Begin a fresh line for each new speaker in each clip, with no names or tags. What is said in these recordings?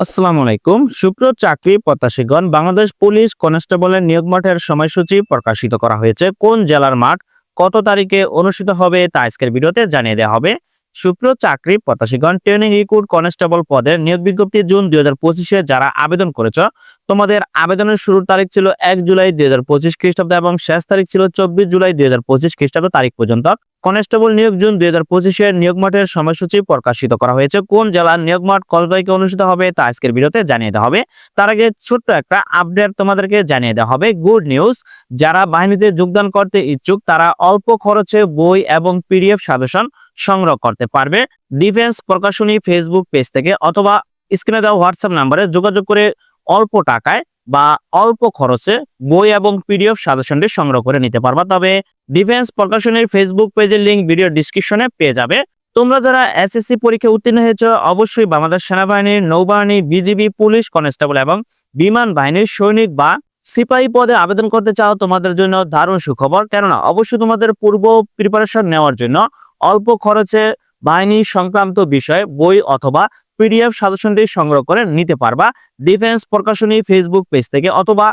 আসসালামু আলাইকুম। শুক্র চাকরি প্রত্যাশীগণ, বাংলাদেশ পুলিশ কনস্টেবলের নিয়োগ মাঠের সময়সূচি প্রকাশিত করা হয়েছে। কোন জেলার মাঠ কত তারিখে অনুষ্ঠিত হবে তা আজকের ভিডিওতে জানিয়ে দেওয়া হবে। শুক্র চাকরি প্রত্যাশীগণ, ট্রেনিং রিক্রুট কনস্টেবল পদের নিয়োগ বিজ্ঞপ্তি জুন দুই হাজার পঁচিশে যারা আবেদন করেছ, তোমাদের আবেদনের শুরুর তারিখ ছিল এক জুলাই দুই হাজার পঁচিশ খ্রিস্টাব্দ এবং শেষ তারিখ ছিল চব্বিশ জুলাই দুই হাজার পঁচিশ খ্রিস্টাব্দ তারিখ পর্যন্ত। কনস্টেবল নিয়োগ জুন দুই হাজার পঁচিশের নিয়োগ মাঠের সময়সূচি প্রকাশিত করা হয়েছে। কোন জেলার নিয়োগ মাঠ তারিখে অনুষ্ঠিত হবে তা আজকের ভিডিওতে জানিয়ে দেওয়া হবে। তার আগে ছোট্ট একটা আপডেট তোমাদেরকে জানিয়ে দেওয়া হবে। গুড নিউজ, যারা বাহিনীতে যোগদান করতে ইচ্ছুক, তারা অল্প খরচে বই এবং পিডিএফ সাজেশন সংগ্রহ করতে পারবে। ডিফেন্স প্রকাশনী ফেসবুক পেজ থেকে অথবা স্ক্রিনে দেওয়া হোয়াটসঅ্যাপ নাম্বারে যোগাযোগ করে অল্প টাকায় বা অল্প খরচে বই এবং পিডিএফ সাজেশনটি সংগ্রহ করে নিতে পারবা। তবে ডিফেন্স প্রকাশনের ফেসবুক পেজের লিঙ্ক ভিডিও ডিসক্রিপশনে পেয়ে যাবে। তোমরা যারা এসএসসি পরীক্ষা উত্তীর্ণ হয়েছে, অবশ্যই বাংলাদেশ সেনাবাহিনীর নৌবাহিনী, বিজিবি, পুলিশ কনস্টেবল এবং বিমান বাহিনীর সৈনিক বা সিপাহী পদে আবেদন করতে চাও, তোমাদের জন্য দারুণ সুখবর। কেননা, অবশ্যই তোমাদের পূর্ব প্রিপারেশন নেওয়ার জন্য অল্প খরচে বাহিনী সংক্রান্ত বিষয়ে বই অথবা পিডিএফ সাজেশনটি সংগ্রহ করে নিতে পারবা। ডিফেন্স প্রকাশনী ফেসবুক পেজ থেকে অথবা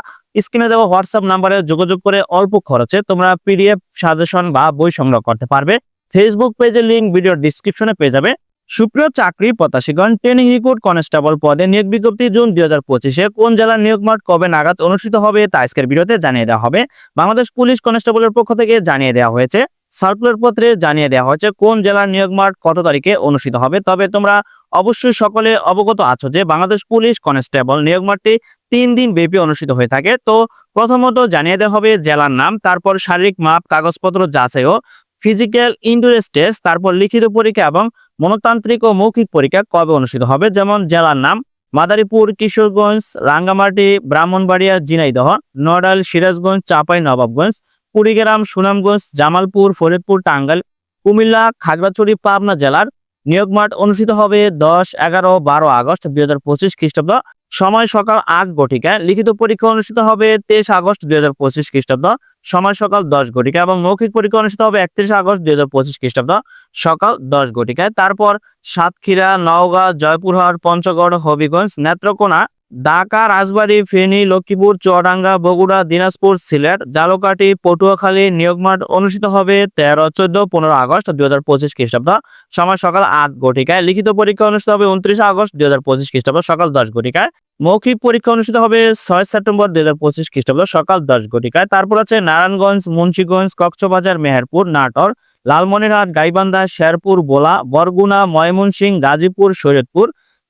স্ক্রিনে দেওয়া হোয়াটসঅ্যাপ নাম্বারে যোগাযোগ করে অল্প খরচে তোমরা পিডিএফ, সাজেশন বা বই সংগ্রহ করতে পারবে। ফেসবুক পেজের লিংক ভিডিও ডিসক্রিপশনে পেয়ে যাবে। সুপ্রিয় চাকরি প্রত্যাশীগণ, ট্রেনিং রিক্রুট কনস্টেবল পদে নিয়োগ বিজ্ঞপ্তি জুন দুই হাজার পঁচিশে কোন জেলার নিয়োগ মাঠ কবে নাগাদ অনুষ্ঠিত হবে তা আজকের ভিডিওতে জানিয়ে দেওয়া হবে। বাংলাদেশ পুলিশ কনস্টেবলের পক্ষ থেকে জানিয়ে দেওয়া হয়েছে। সার্কুলার পত্রে জানিয়ে দেওয়া হয়েছে কোন জেলার নিয়োগ মাঠ কত তারিখে অনুষ্ঠিত হবে। তবে তোমরা অবশ্যই সকলে অবগত আছো যে বাংলাদেশ পুলিশ কনস্টেবল নিয়োগ মাঠটি তিন দিন ব্যাপী অনুষ্ঠিত হয়ে থাকে। তো প্রথমত জানিয়ে দেওয়া হবে জেলার নাম, তারপর শারীরিক মাপ, কাগজপত্র যাচাই ও ফিজিক্যাল ইন্ডোরেস টেস্ট, তারপর লিখিত পরীক্ষা এবং মনতান্ত্রিক ও মৌখিক পরীক্ষা কবে অনুষ্ঠিত হবে, যেমন জেলার নাম, মাদারীপুর, কিশোরগঞ্জ, রাঙ্গামাটি, ব্রাহ্মণবাড়িয়া, ঝিনাইদহ, নড়াইল, সিরাজগঞ্জ, চাপাই, নবাবগঞ্জ কুড়িগ্রাম, সুনামগঞ্জ, জামালপুর, ফরিদপুর, টাঙ্গাইল, কুমিল্লা, খাগড়াছড়ি, পাবনা জেলার নিয়োগ মাঠ অনুষ্ঠিত হবে দশ, এগারো, বারো আগস্ট দুই হাজার পঁচিশ খ্রিস্টাব্দ সময় সকাল আট ঘটিকায় লিখিত পরীক্ষা অনুষ্ঠিত হবে তেইশ আগস্ট দুই হাজার পঁচিশ খ্রিস্টাব্দ সময় সকাল দশ ঘটিকা এবং মৌখিক পরীক্ষা অনুষ্ঠিত হবে একত্রিশ আগস্ট দুই হাজার পঁচিশ খ্রিস্টাব্দ সকাল দশ ঘটিকায় তারপর সাতক্ষীরা, নওগাঁ, জয়পুরহাট, পঞ্চগড়, হবিগঞ্জ, নেত্রকোনা ঢাকা, রাজবাড়ী, ফেনী, লক্ষ্মীপুর, চুয়াডাঙ্গা, বগুড়া, দিনাজপুর, সিলেট জালকাঠি পটুয়াখালী নিয়োগমাঠ অনুষ্ঠিত হবে তেরো, চোদ্দ, পনেরো আগস্ট দুই হাজার পঁচিশ খ্রিস্টাব্দ সময় সকাল আট ঘটিকায়। লিখিত পরীক্ষা অনুষ্ঠিত হবে উনত্রিশে আগস্ট দুই হাজার পঁচিশ খ্রিস্টাব্দ সকাল দশ ঘটিকায়। মৌখিক পরীক্ষা অনুষ্ঠিত হবে ছয় সেপ্টেম্বর দুই হাজার পঁচিশ খ্রিস্টাব্দ সকাল দশ ঘটিকায়। তারপর আছে নারায়ণগঞ্জ, মুন্সীগঞ্জ, কক্সবাজার, মেহেরপুর, নাটোর, লালমনিরহাট, গাইবান্ধা, শেরপুর, বোলা, বরগুনা, ময়মনসিংহ, গাজীপুর, শরীয়তপুর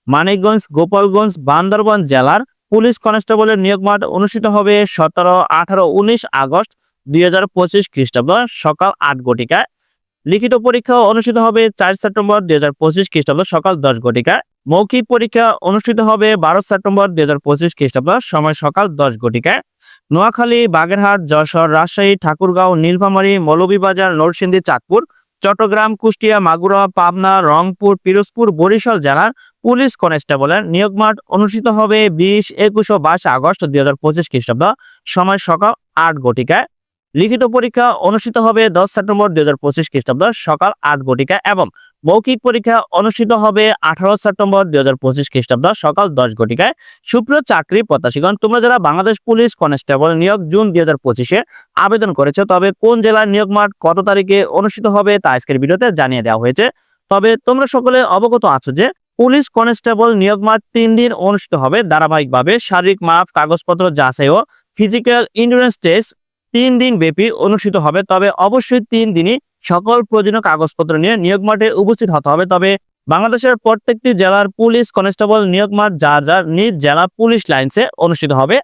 মানিকগঞ্জ, গোপালগঞ্জ, বান্দরবান জেলার পুলিশ কনস্টেবলের নিয়োগ মাঠ অনুষ্ঠিত হবে সতেরো, আঠারো, উনিশ আগস্ট দুই হাজার পঁচিশ খ্রিস্টাব্দ সকাল আট ঘটিকায়। লিখিত পরীক্ষা অনুষ্ঠিত হবে চার সেপ্টেম্বর দুই হাজার পঁচিশ খ্রিস্টাব্দ সকাল দশ ঘটিকায়। মৌখিক পরীক্ষা অনুষ্ঠিত হবে বারো সেপ্টেম্বর দুই হাজার পঁচিশ খ্রিস্টাব্দ সময় সকাল দশ ঘটিকায়। নোয়াখালী, বাগেরহাট, যশোর, রাজশাহী, ঠাকুরগাঁও, নীলফামারী, মৌলভীবাজার, নরসিংদী, চাঁদপুর চট্টগ্রাম, কুষ্টিয়া, মাগুরা, পাবনা, রংপুর, পিরোজপুর, বরিশাল জেলার পুলিশ কনস্টেবলের নিয়োগ মাঠ অনুষ্ঠিত হবে বিশ একুশ ও বাইশ আগস্ট দুই হাজার পঁচিশ খ্রিস্টাব্দ সময় সকাল আট ঘটিকায়। লিখিত পরীক্ষা অনুষ্ঠিত হবে দশ সেপ্টেম্বর দুই হাজার পঁচিশ খ্রিস্টাব্দ সকাল আট ঘটিকায় এবং মৌখিক পরীক্ষা অনুষ্ঠিত হবে আঠারো সেপ্টেম্বর দুই হাজার পঁচিশ খ্রিস্টাব্দ সকাল দশ ঘটিকায়। সুপ্রিয় চাকরি প্রত্যাশীগণ, তোমরা যারা বাংলাদেশ পুলিশ কনস্টেবল নিয়োগ জুন দুই হাজার পঁচিশে আবেদন করেছে, তবে কোন জেলার নিয়োগ মাঠ কত তারিখে অনুষ্ঠিত হবে তা আজকের ভিডিওতে জানিয়ে দেওয়া হয়েছে। তবে তোমরা সকলে অবগত আছো যে পুলিশ কনস্টেবল নিয়োগ মাঠ তিন দিন অনুষ্ঠিত হবে। ধারাবাহিকভাবে শারীরিক মাপ, কাগজপত্র যাচাই ও ফিজিক্যাল ইন্ডুরেন্স টেস্ট তিন দিন ব্যাপী অনুষ্ঠিত হবে। তবে অবশ্যই তিন দিনই সকল প্রয়োজনীয় কাগজপত্র নিয়ে নিয়োগ মাঠে উপস্থিত হতে হবে। তবে বাংলাদেশের প্রত্যেকটি জেলার পুলিশ কনস্টেবল নিয়োগ মাঠ যার যার নিজ জেলা পুলিশ লাইন্সে অনুষ্ঠিত হবে।